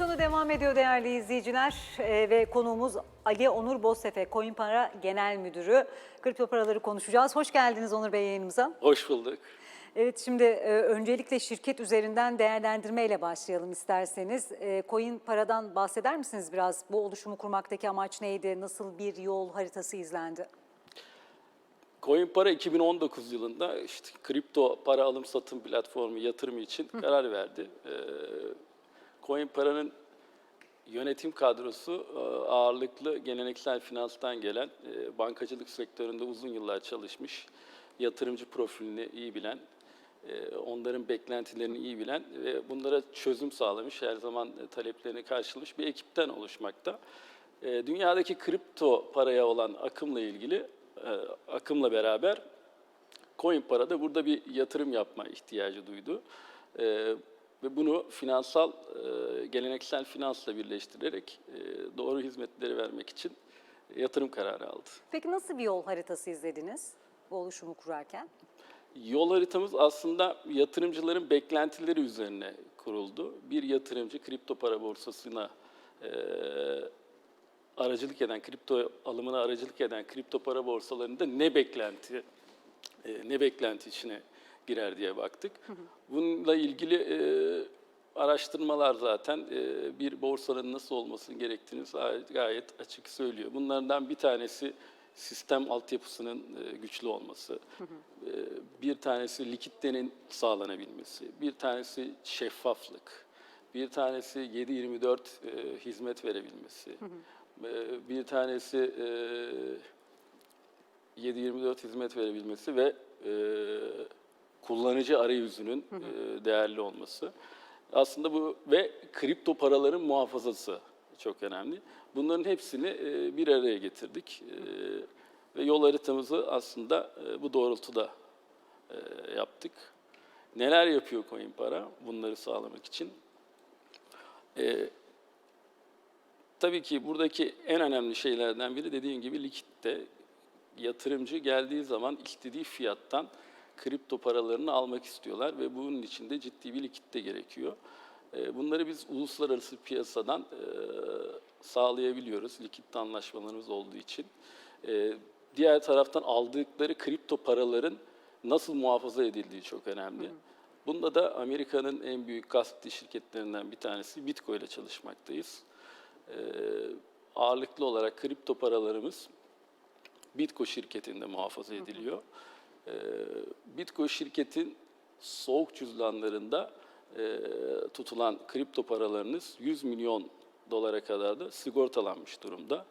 sonu devam ediyor değerli izleyiciler Ee, ve konuğumuz Ali Onur Boztepe, Coinpara Genel Müdürü. Kripto paraları konuşacağız. Hoş geldiniz Onur Bey yayınımıza. Hoş bulduk. Evet şimdi e, öncelikle şirket üzerinden değerlendirmeyle başlayalım isterseniz. E, Coinpara'dan bahseder misiniz biraz? Bu oluşumu kurmaktaki amaç neydi? Nasıl bir yol haritası izlendi? CoinPara 2019 yılında işte kripto para alım satım platformu yatırımı için karar verdi. Ee, CoinPara'nın yönetim kadrosu e, ağırlıklı geleneksel finanstan gelen, e, bankacılık sektöründe uzun yıllar çalışmış, yatırımcı profilini iyi bilen, e, onların beklentilerini iyi bilen ve bunlara çözüm sağlamış, her zaman taleplerini karşılamış bir ekipten oluşmakta. Dünyadaki kripto paraya olan akımla ilgili, akımla beraber CoinPara da burada bir yatırım yapma ihtiyacı duydu. Ve bunu finansal, e, geleneksel finansla birleştirerek e, doğru hizmetleri vermek için yatırım kararı aldı. Peki nasıl bir yol haritası izlediniz bu oluşumu kurarken? Yol haritamız aslında yatırımcıların beklentileri üzerine kuruldu. Bir yatırımcı kripto para borsasına e, aracılık eden, kripto alımına aracılık eden kripto para borsalarında ne beklenti e, ne beklenti içine girer diye baktık. Bununla ilgili e, araştırmalar zaten e, bir borsanın nasıl olması gerektiğini gayet- açık söylüyor. Bunlardan bir tanesi sistem altyapısının e, güçlü olması, e, bir tanesi likiditenin sağlanabilmesi, bir tanesi şeffaflık, bir tanesi 7-24 e, hizmet verebilmesi, e, bir tanesi e, 7-24 hizmet verebilmesi ve e, kullanıcı arayüzünün e, değerli olması. Aslında bu ve kripto paraların muhafazası çok önemli. Bunların hepsini e, bir araya getirdik. E, ve yol haritamızı aslında e, bu doğrultuda e, yaptık. Neler yapıyor CoinPara bunları sağlamak için? E, Tabii ki buradaki en önemli şeylerden biri dediğim gibi likitte. Yatırımcı geldiği zaman istediği fiyattan kripto paralarını almak istiyorlar ve bunun için de ciddi bir likitte gerekiyor. Ee, Bunları biz uluslararası piyasadan e, sağlayabiliyoruz likitte anlaşmalarımız olduğu için. Ee, Diğer taraftan aldıkları kripto paraların nasıl muhafaza edildiği çok önemli. Bunda da Amerika'nın en büyük gazeteci şirketlerinden bir tanesi Bitcoin ile çalışmaktayız. Ee, ağırlıklı olarak kripto paralarımız Bitco şirketinde muhafaza ediliyor. Ee, Bitco şirketin soğuk cüzdanlarında e, tutulan kripto paralarınız 100 milyon dolara kadar da sigortalanmış durumda.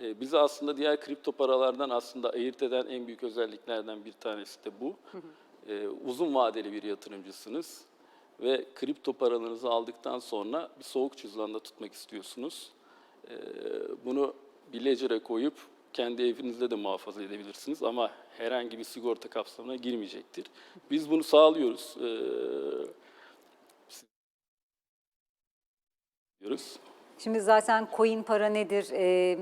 Ee, bizi aslında diğer kripto paralardan aslında ayırt eden en büyük özelliklerden bir tanesi de bu. Ee, uzun vadeli bir yatırımcısınız ve kripto paralarınızı aldıktan sonra bir soğuk cüzdanda tutmak istiyorsunuz. Ee, bunu bir ledger'e koyup kendi evinizde de muhafaza edebilirsiniz ama herhangi bir sigorta kapsamına girmeyecektir. Biz bunu sağlıyoruz. Ee. Şimdi zaten coin para nedir, e,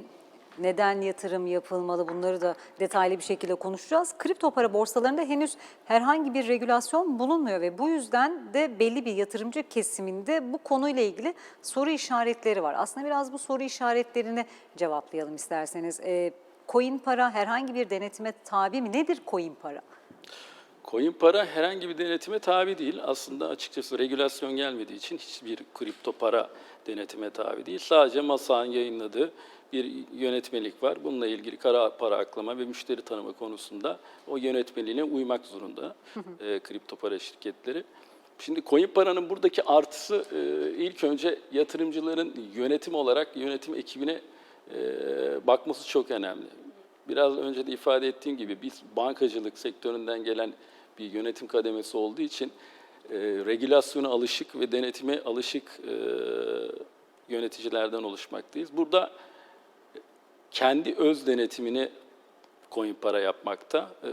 neden yatırım yapılmalı bunları da detaylı bir şekilde konuşacağız. Kripto para borsalarında henüz herhangi bir regülasyon bulunmuyor ve bu yüzden de belli bir yatırımcı kesiminde bu konuyla ilgili soru işaretleri var. Aslında biraz bu soru işaretlerini cevaplayalım isterseniz. E, coin para herhangi bir denetime tabi mi? Nedir coin para? Coin para herhangi bir denetime tabi değil. Aslında açıkçası regülasyon gelmediği için hiçbir kripto para denetime tabi değil. Sadece MASA'nın yayınladığı bir yönetmelik var. Bununla ilgili kara para aklama ve müşteri tanıma konusunda o yönetmeliğine uymak zorunda e, kripto para şirketleri. Şimdi coin paranın buradaki artısı e, ilk önce yatırımcıların yönetim olarak yönetim ekibine e, bakması çok önemli. Biraz önce de ifade ettiğim gibi biz bankacılık sektöründen gelen bir yönetim kademesi olduğu için e, regülasyona alışık ve denetime alışık e, yöneticilerden oluşmaktayız. Burada kendi öz denetimini coin para yapmakta. e,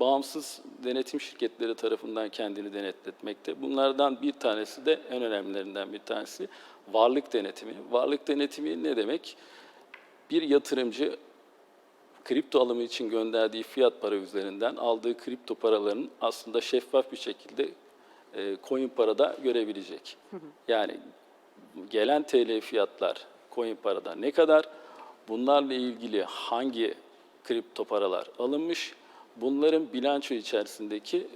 bağımsız denetim şirketleri tarafından kendini denetletmekte. Bunlardan bir tanesi de en önemlilerinden bir tanesi varlık denetimi. Varlık denetimi ne demek? Bir yatırımcı kripto alımı için gönderdiği fiyat para üzerinden aldığı kripto paraların aslında şeffaf bir şekilde e, coin parada görebilecek. Yani gelen TL fiyatlar coin parada ne kadar? Bunlarla ilgili hangi kripto paralar alınmış? Bunların bilanço içerisindeki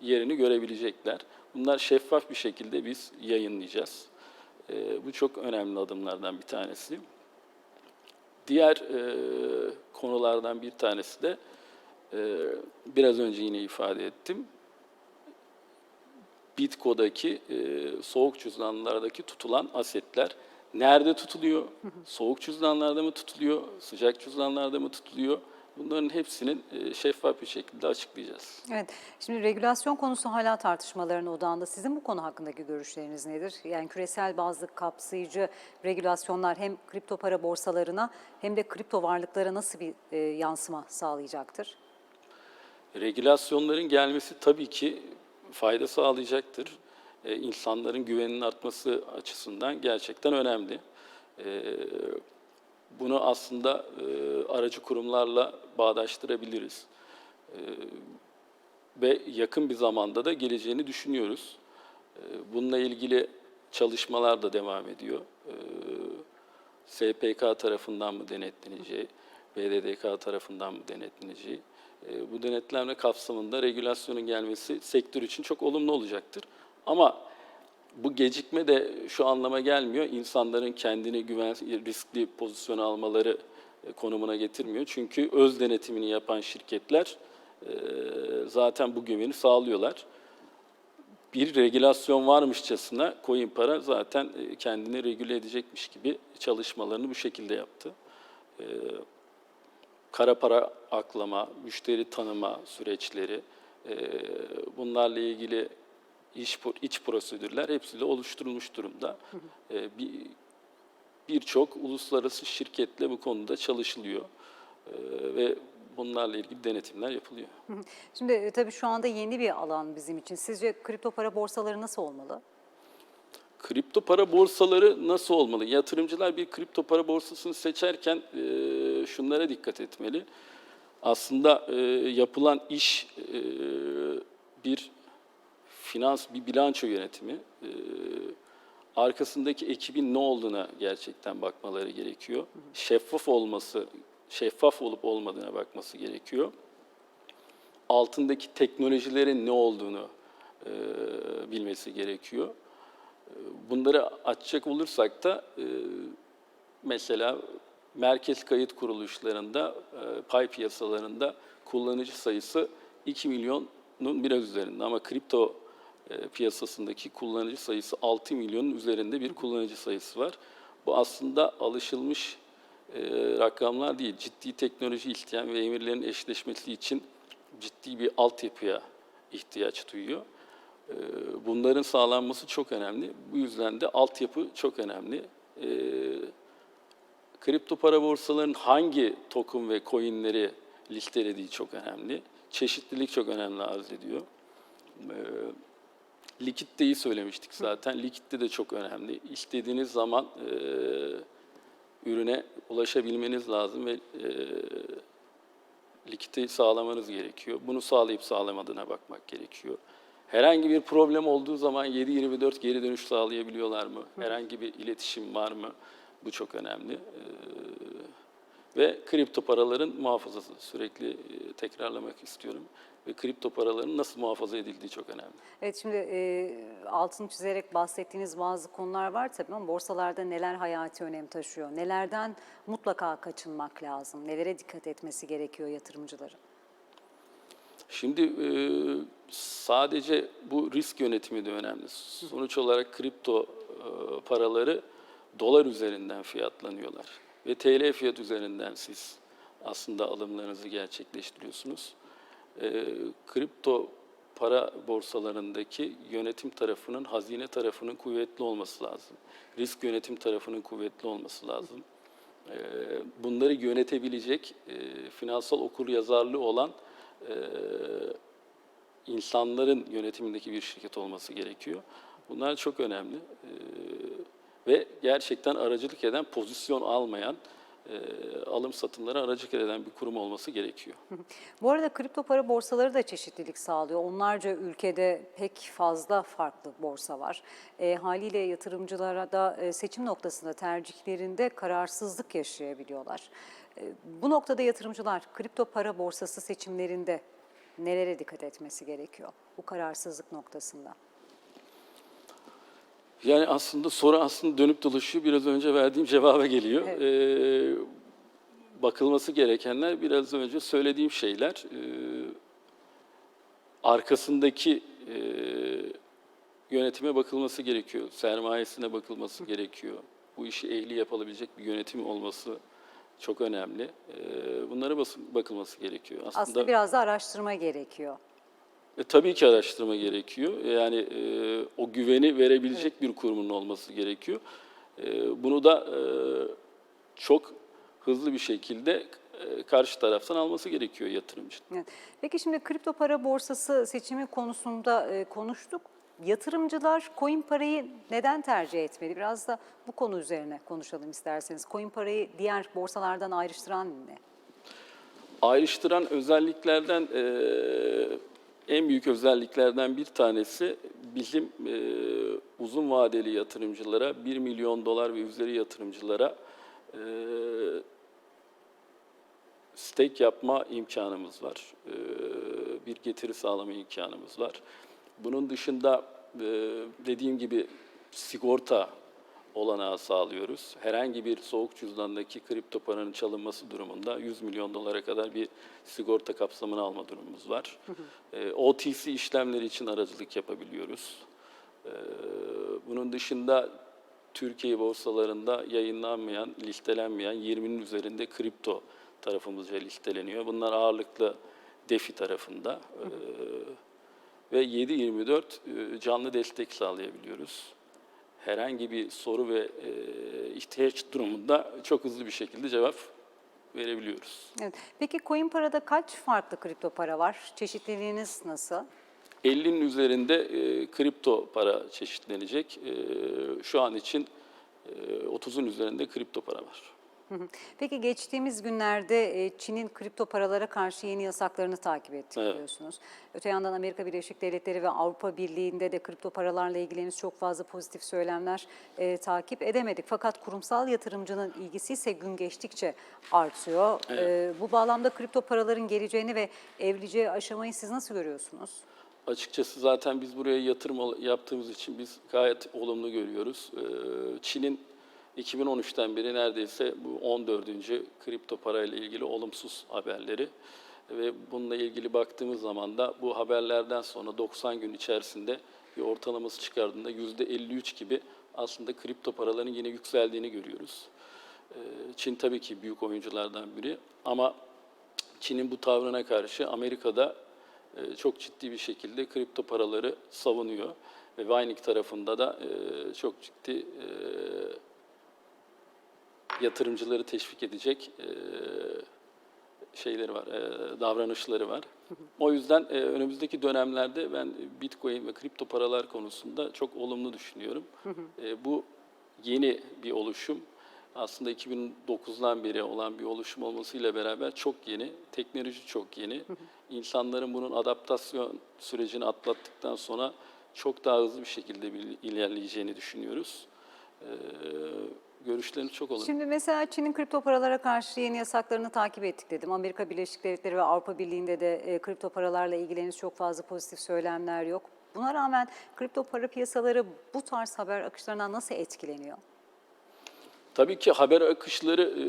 yerini görebilecekler. Bunlar şeffaf bir şekilde biz yayınlayacağız. Bu çok önemli adımlardan bir tanesi. Diğer konulardan bir tanesi de biraz önce yine ifade ettim. Bitco'daki e, soğuk cüzdanlardaki tutulan asetler nerede tutuluyor? Soğuk cüzdanlarda mı tutuluyor? Sıcak cüzdanlarda mı tutuluyor? Bunların hepsinin e, şeffaf bir şekilde açıklayacağız. Evet, şimdi regülasyon konusu hala tartışmaların odağında. Sizin bu konu hakkındaki görüşleriniz nedir? Yani küresel bazı kapsayıcı regülasyonlar hem kripto para borsalarına hem de kripto varlıklara nasıl bir e, yansıma sağlayacaktır? Regülasyonların gelmesi tabii ki fayda sağlayacaktır. Ee, insanların güveninin artması açısından gerçekten önemli. Ee, bunu aslında e, aracı kurumlarla bağdaştırabiliriz. Ee, ve yakın bir zamanda da geleceğini düşünüyoruz. Bununla ilgili çalışmalar da devam ediyor. SPK tarafından mı denetleneceği, BDDK tarafından mı denetleneceği. E, Bu denetlenme kapsamında regülasyonun gelmesi sektör için çok olumlu olacaktır. Ama bu gecikme de şu anlama gelmiyor. İnsanların kendini güven riskli pozisyona almaları e, konumuna getirmiyor. Çünkü öz denetimini yapan şirketler e, zaten bu güveni sağlıyorlar bir regülasyon varmışçasına coin para zaten e, kendini regüle edecekmiş gibi çalışmalarını bu şekilde yaptı. Kara para aklama, müşteri tanıma süreçleri, bunlarla ilgili iş iç prosedürler hepsi de oluşturulmuş durumda. Bir birçok uluslararası şirketle bu konuda çalışılıyor Ee, ve bunlarla ilgili denetimler yapılıyor. Şimdi e, tabii şu anda yeni bir alan bizim için. Sizce kripto para borsaları nasıl olmalı? Kripto para borsaları nasıl olmalı? Yatırımcılar bir kripto para borsasını seçerken e, şunlara dikkat etmeli. Aslında e, yapılan iş e, bir finans, bir bilanço yönetimi. E, arkasındaki ekibin ne olduğuna gerçekten bakmaları gerekiyor. Şeffaf olması, şeffaf olup olmadığına bakması gerekiyor. Altındaki teknolojilerin ne olduğunu e, bilmesi gerekiyor. Bunları açacak olursak da e, mesela merkez kayıt kuruluşlarında, e, pay piyasalarında kullanıcı sayısı 2 milyonun biraz üzerinde ama kripto piyasasındaki kullanıcı sayısı 6 milyonun üzerinde bir kullanıcı sayısı var. Bu aslında alışılmış e, rakamlar değil. Ciddi teknoloji isteyen ve emirlerin eşleşmesi için ciddi bir altyapıya ihtiyaç duyuyor. Ee, Bunların sağlanması çok önemli. Bu yüzden de altyapı çok önemli. Kripto para borsalarının hangi token ve coinleri listelediği çok önemli. Çeşitlilik çok önemli arz ediyor. Likiditeyi söylemiştik zaten. Likitte de çok önemli. İstediğiniz zaman e, ürüne ulaşabilmeniz lazım ve e, likiditeyi sağlamanız gerekiyor. Bunu sağlayıp sağlamadığına bakmak gerekiyor. Herhangi bir problem olduğu zaman 7-24 geri dönüş sağlayabiliyorlar mı? Herhangi bir iletişim var mı? Bu çok önemli. Ee, ve kripto paraların muhafazası sürekli e, tekrarlamak istiyorum. Ve kripto paraların nasıl muhafaza edildiği çok önemli. Evet şimdi e, altını çizerek bahsettiğiniz bazı konular var tabii ama borsalarda neler hayati önem taşıyor? Nelerden mutlaka kaçınmak lazım? Nelere dikkat etmesi gerekiyor yatırımcıların? Şimdi e, sadece bu risk yönetimi de önemli. Sonuç olarak kripto e, paraları dolar üzerinden fiyatlanıyorlar. Ve TL fiyat üzerinden siz aslında alımlarınızı gerçekleştiriyorsunuz. E, kripto para borsalarındaki yönetim tarafının, hazine tarafının kuvvetli olması lazım. Risk yönetim tarafının kuvvetli olması lazım. E, bunları yönetebilecek e, finansal okur yazarlığı olan e, insanların yönetimindeki bir şirket olması gerekiyor. Bunlar çok önemli. E, ve gerçekten aracılık eden, pozisyon almayan, e, alım satımları aracılık eden bir kurum olması gerekiyor. Bu arada kripto para borsaları da çeşitlilik sağlıyor. Onlarca ülkede pek fazla farklı borsa var. E, haliyle yatırımcılara da e, seçim noktasında tercihlerinde kararsızlık yaşayabiliyorlar. E, bu noktada yatırımcılar kripto para borsası seçimlerinde nelere dikkat etmesi gerekiyor bu kararsızlık noktasında? Yani aslında soru aslında dönüp dolaşıyor. Biraz önce verdiğim cevaba geliyor. Ee, bakılması gerekenler biraz önce söylediğim şeyler. Ee, arkasındaki e, yönetime bakılması gerekiyor. Sermayesine bakılması gerekiyor. Bu işi ehli yapılabilecek bir yönetim olması çok önemli. Ee, bunlara bas- bakılması gerekiyor. Aslında, Aslında biraz da araştırma gerekiyor. E, tabii ki araştırma gerekiyor. Yani e, o güveni verebilecek bir kurumun olması gerekiyor. E, bunu da e, çok hızlı bir şekilde e, karşı taraftan alması gerekiyor yatırımcı. Evet. Peki şimdi kripto para borsası seçimi konusunda e, konuştuk. Yatırımcılar coin parayı neden tercih etmeli? Biraz da bu konu üzerine konuşalım isterseniz. Coin parayı diğer borsalardan ayrıştıran ne? Ayrıştıran özelliklerden e, en büyük özelliklerden bir tanesi bizim e, uzun vadeli yatırımcılara 1 milyon dolar ve üzeri yatırımcılara e, stake yapma imkanımız var. E, bir getiri sağlama imkanımız var. Bunun dışında e, dediğim gibi sigorta olanağı sağlıyoruz. Herhangi bir soğuk cüzdandaki kripto paranın çalınması durumunda 100 milyon dolara kadar bir sigorta kapsamını alma durumumuz var. E, OTC işlemleri için aracılık yapabiliyoruz. E, bunun dışında Türkiye borsalarında yayınlanmayan, listelenmeyen 20'nin üzerinde kripto tarafımızca listeleniyor. Bunlar ağırlıklı DeFi tarafında. E, ve 7-24 e, canlı destek sağlayabiliyoruz. Herhangi bir soru ve e, ihtiyaç durumunda çok hızlı bir şekilde cevap verebiliyoruz. Evet. Peki coin parada kaç farklı kripto para var? Çeşitliliğiniz nasıl? 50'nin üzerinde e, kripto para çeşitlenecek. E, şu an için e, 30'un üzerinde kripto para var. Peki geçtiğimiz günlerde e, Çin'in kripto paralara karşı yeni yasaklarını takip ettik Evet. biliyorsunuz. Öte yandan Amerika Birleşik Devletleri ve Avrupa Birliği'nde de kripto paralarla ilgili henüz çok fazla pozitif söylemler e, takip edemedik. Fakat kurumsal yatırımcının ilgisi ise gün geçtikçe artıyor. E, bu bağlamda kripto paraların geleceğini ve evrileceği aşamayı siz nasıl görüyorsunuz? Açıkçası zaten biz buraya yatırım yaptığımız için biz gayet olumlu görüyoruz. Ee, Çin'in 2013'ten beri neredeyse bu 14. kripto parayla ilgili olumsuz haberleri ve bununla ilgili baktığımız zaman da bu haberlerden sonra 90 gün içerisinde bir ortalaması çıkardığında %53 gibi aslında kripto paraların yine yükseldiğini görüyoruz. Ee, Çin tabii ki büyük oyunculardan biri ama Çin'in bu tavrına karşı Amerika'da e, çok ciddi bir şekilde kripto paraları savunuyor. Ve Vining tarafında da e, çok ciddi e, yatırımcıları teşvik edecek e, şeyleri var, davranışları var. O yüzden önümüzdeki dönemlerde ben Bitcoin ve kripto paralar konusunda çok olumlu düşünüyorum. Bu yeni bir oluşum. Aslında 2009'dan beri olan bir oluşum olmasıyla beraber çok yeni, teknoloji çok yeni. İnsanların bunun adaptasyon sürecini atlattıktan sonra çok daha hızlı bir şekilde ilerleyeceğini düşünüyoruz. E, görüşleriniz çok olumlu. Şimdi mesela Çin'in kripto paralara karşı yeni yasaklarını takip ettik dedim. Amerika Birleşik Devletleri ve Avrupa Birliği'nde de e, kripto paralarla ilgili henüz çok fazla pozitif söylemler yok. Buna rağmen kripto para piyasaları bu tarz haber akışlarından nasıl etkileniyor? Tabii ki haber akışları, e,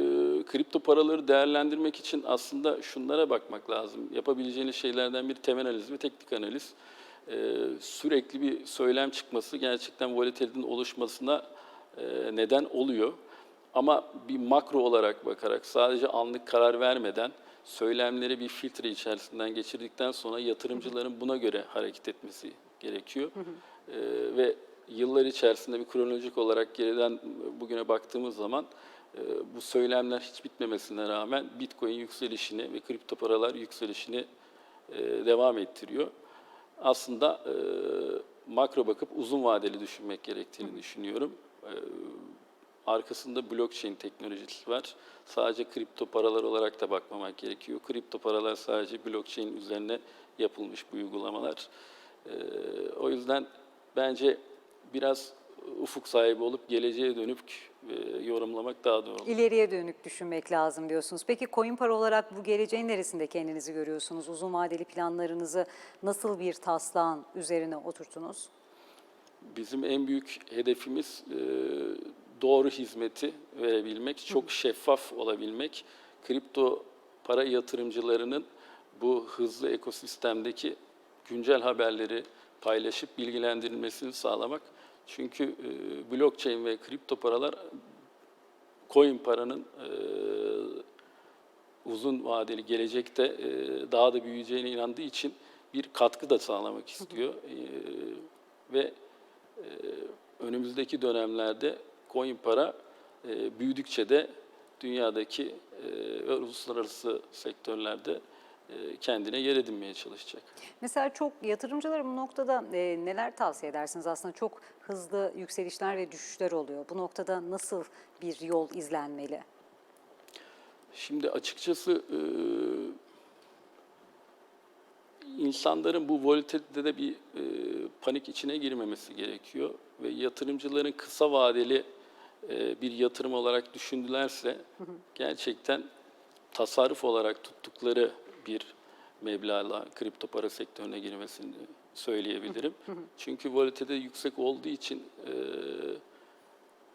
kripto paraları değerlendirmek için aslında şunlara bakmak lazım. Yapabileceğiniz şeylerden bir temel analiz ve teknik analiz. E, sürekli bir söylem çıkması gerçekten volatilitenin oluşmasına neden oluyor. Ama bir makro olarak bakarak sadece anlık karar vermeden söylemleri bir filtre içerisinden geçirdikten sonra yatırımcıların buna göre hareket etmesi gerekiyor. E, ve yıllar içerisinde bir kronolojik olarak geriden bugüne baktığımız zaman e, bu söylemler hiç bitmemesine rağmen Bitcoin yükselişini ve kripto paralar yükselişini e, devam ettiriyor. Aslında e, makro bakıp uzun vadeli düşünmek gerektiğini düşünüyorum. E, arkasında blockchain teknolojisi var. Sadece kripto paralar olarak da bakmamak gerekiyor. Kripto paralar sadece blockchain üzerine yapılmış bu uygulamalar. Ee, o yüzden bence biraz ufuk sahibi olup geleceğe dönüp e, yorumlamak daha doğru. İleriye dönük düşünmek lazım diyorsunuz. Peki coin para olarak bu geleceğin neresinde kendinizi görüyorsunuz? Uzun vadeli planlarınızı nasıl bir taslağın üzerine oturttunuz? Bizim en büyük hedefimiz e, doğru hizmeti verebilmek, çok şeffaf olabilmek. Kripto para yatırımcılarının bu hızlı ekosistemdeki güncel haberleri paylaşıp bilgilendirilmesini sağlamak. Çünkü e, blockchain ve kripto paralar coin paranın e, uzun vadeli gelecekte e, daha da büyüyeceğine inandığı için bir katkı da sağlamak istiyor. E, ve önümüzdeki dönemlerde coin para e, büyüdükçe de dünyadaki e, ve uluslararası sektörlerde e, kendine yer edinmeye çalışacak. Mesela çok yatırımcılara bu noktada e, neler tavsiye edersiniz? Aslında çok hızlı yükselişler ve düşüşler oluyor. Bu noktada nasıl bir yol izlenmeli? Şimdi açıkçası e, insanların bu volatilitede de bir e, panik içine girmemesi gerekiyor ve yatırımcıların kısa vadeli e, bir yatırım olarak düşündülerse gerçekten tasarruf olarak tuttukları bir meblağla kripto para sektörüne girmesini söyleyebilirim. Çünkü volatilite yüksek olduğu için e,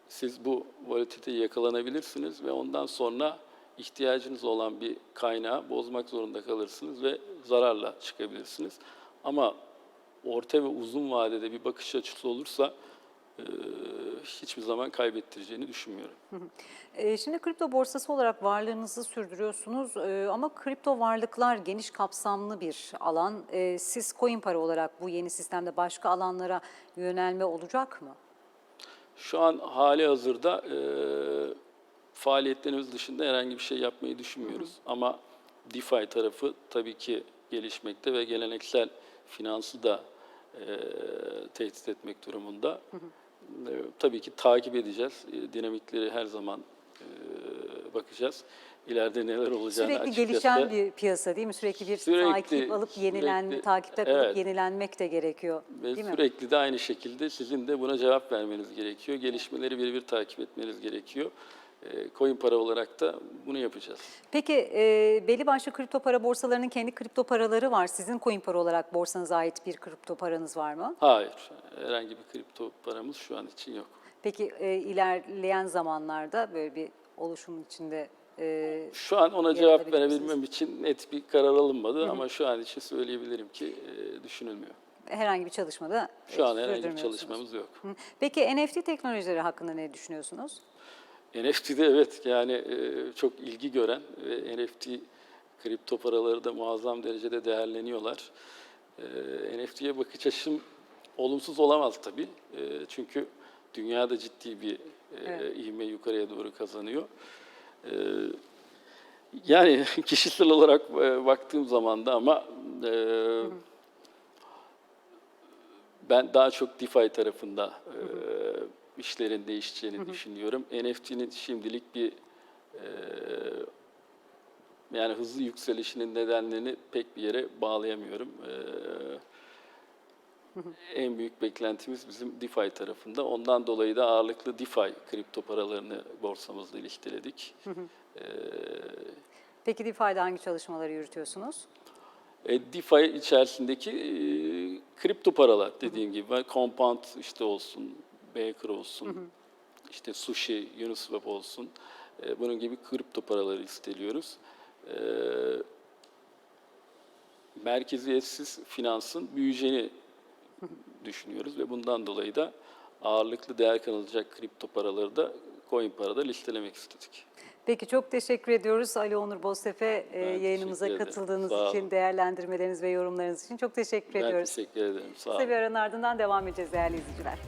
siz bu volatiliteyi yakalanabilirsiniz ve ondan sonra ihtiyacınız olan bir kaynağı bozmak zorunda kalırsınız ve zararla çıkabilirsiniz. Ama orta ve uzun vadede bir bakış açısı olursa e, hiçbir zaman kaybettireceğini düşünmüyorum. E, Şimdi kripto borsası olarak varlığınızı sürdürüyorsunuz E, ama kripto varlıklar geniş kapsamlı bir alan. E, Siz coin para olarak bu yeni sistemde başka alanlara yönelme olacak mı? Şu an hali hazırda e, faaliyetlerimiz dışında herhangi bir şey yapmayı düşünmüyoruz. Ama DeFi tarafı tabii ki gelişmekte ve geleneksel finansı da e, tehdit etmek durumunda. E, tabii ki takip edeceğiz. E, dinamikleri her zaman e, bakacağız. İleride neler olacağını Sürekli açıkçası gelişen bir piyasa değil mi? Sürekli bir Sürekli- takip alıp yenilen, sürekli- takipte kalıp evet. yenilenmek de gerekiyor. Ve değil mi? sürekli de aynı şekilde sizin de buna cevap vermeniz gerekiyor. Gelişmeleri birebir takip etmeniz gerekiyor. E, coin para olarak da bunu yapacağız. Peki e, belli başlı kripto para borsalarının kendi kripto paraları var. Sizin coin para olarak borsanıza ait bir kripto paranız var mı? Hayır, herhangi bir kripto paramız şu an için yok. Peki e, ilerleyen zamanlarda böyle bir oluşum içinde e, Şu an ona cevap verebilmem için net bir karar alınmadı ama şu an için söyleyebilirim ki e, düşünülmüyor. herhangi bir çalışmada Şu an herhangi bir çalışmamız yok. Hı. Peki NFT teknolojileri hakkında ne düşünüyorsunuz? NFT'de evet yani e, çok ilgi gören ve NFT kripto paraları da muazzam derecede değerleniyorlar. E, NFT'ye bakış açım olumsuz olamaz tabii. E, çünkü dünyada ciddi bir e, Evet. ivme yukarıya doğru kazanıyor. E, yani kişisel olarak e, baktığım zaman da ama e, ben daha çok DeFi tarafında e, işlerin değişeceğini düşünüyorum. NFT'nin şimdilik bir e, yani hızlı yükselişinin nedenlerini pek bir yere bağlayamıyorum. E, en büyük beklentimiz bizim DeFi tarafında. Ondan dolayı da ağırlıklı DeFi kripto paralarını borsamızla ilişkiledik. E, Peki DeFi'de hangi çalışmaları yürütüyorsunuz? E, DeFi içerisindeki e, kripto paralar dediğim gibi var. Compound işte olsun, Baker olsun, işte Sushi, Uniswap olsun. E, bunun gibi kripto paraları isteliyoruz. E, merkeziyetsiz finansın büyüyeceğini düşünüyoruz ve bundan dolayı da ağırlıklı değer kanılacak kripto paraları da coin parada listelemek istedik. Peki çok teşekkür ediyoruz Ali Onur Boztepe e, Ben yayınımıza katıldığınız Sağ için, olun. değerlendirmeleriniz ve yorumlarınız için çok teşekkür Ben ediyoruz. teşekkür ederim. Sağ olun. Kısa bir aranın ardından devam edeceğiz değerli izleyiciler.